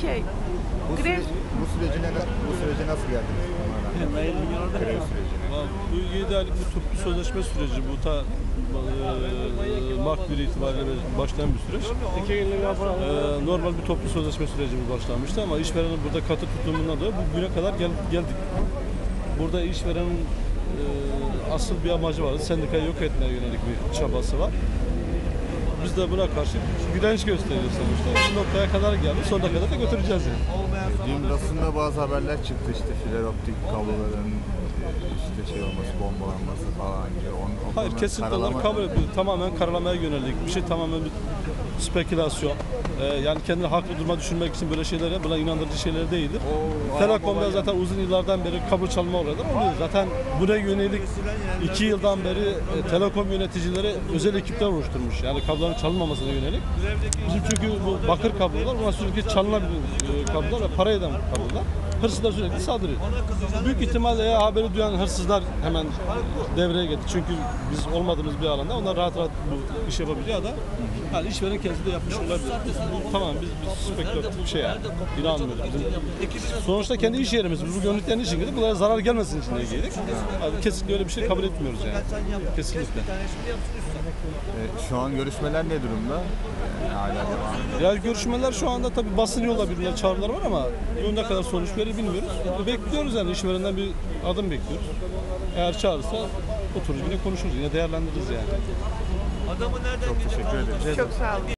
Şey, Bu, grev süre, bu sürecine bu sürece nasıl geldiniz? Grev sürecine. Bu 7 aylık bir toplu sözleşme süreci bu ta e, Mart 1 itibariyle başlayan bir süreç. E, normal bir toplu sözleşme sürecimiz başlamıştı ama işverenin burada katı tutumundan dolayı bugüne kadar gel, geldik. Burada işverenin e, asıl bir amacı var. Sendikayı yok etmeye yönelik bir çabası var. Biz de buna karşı direnç gösteriyoruz sonuçta. Bu noktaya kadar geldi. Sonuna kadar da götüreceğiz yani. Dün basında bazı haberler çıktı işte fiber optik kabloların işte şey olması, bombalanması falan gibi. On, o Hayır kesinlikle onları kabul ediyor. Tamamen karalamaya yönelik bir şey tamamen bir spekülasyon. Ee, yani kendini haklı duruma düşürmek için böyle şeyler buna inandırıcı şeyler değildir. O Telekom'da zaten uzun yıllardan beri kabul çalma olayları oluyor. Zaten buna yönelik iki yıldan beri e, telekom yöneticileri özel ekipler oluşturmuş. Yani kabloların çalınmamasına yönelik. Bizim çünkü bu bakır kablolar bunlar sürekli çalınabilir e, kablolar ve para eden kablolar. Hırsızlar sürekli saldırıyor. Büyük ihtimalle eğer haberi duyan hırsızlar hemen devreye geldi. Çünkü biz olmadığımız bir alanda onlar rahat rahat bu iş yapabiliyor da yani işveren kendisi de yapmış olabilir. Tamam biz, biz spekülatif bir şey yani. İnanmıyoruz. Bizim, sonuçta kendi iş yerimiz. Biz bu gönüllüklerin için girdik. Bunlara zarar gelmesin için diye girdik. Yani kesinlikle öyle bir şey kabul etmiyoruz yani. Kesinlikle. E, şu an görüşmeler ne durumda? E, hala devam. Ya görüşmeler şu anda tabii basın yolla birbirine çağrılar var ama ne kadar sonuç verir bilmiyoruz. Bekliyoruz yani işverenden bir adım bekliyoruz. Eğer çağırırsa oturur yine konuşuruz yine değerlendiririz yani. Çok teşekkür ederim. çok sağ olun.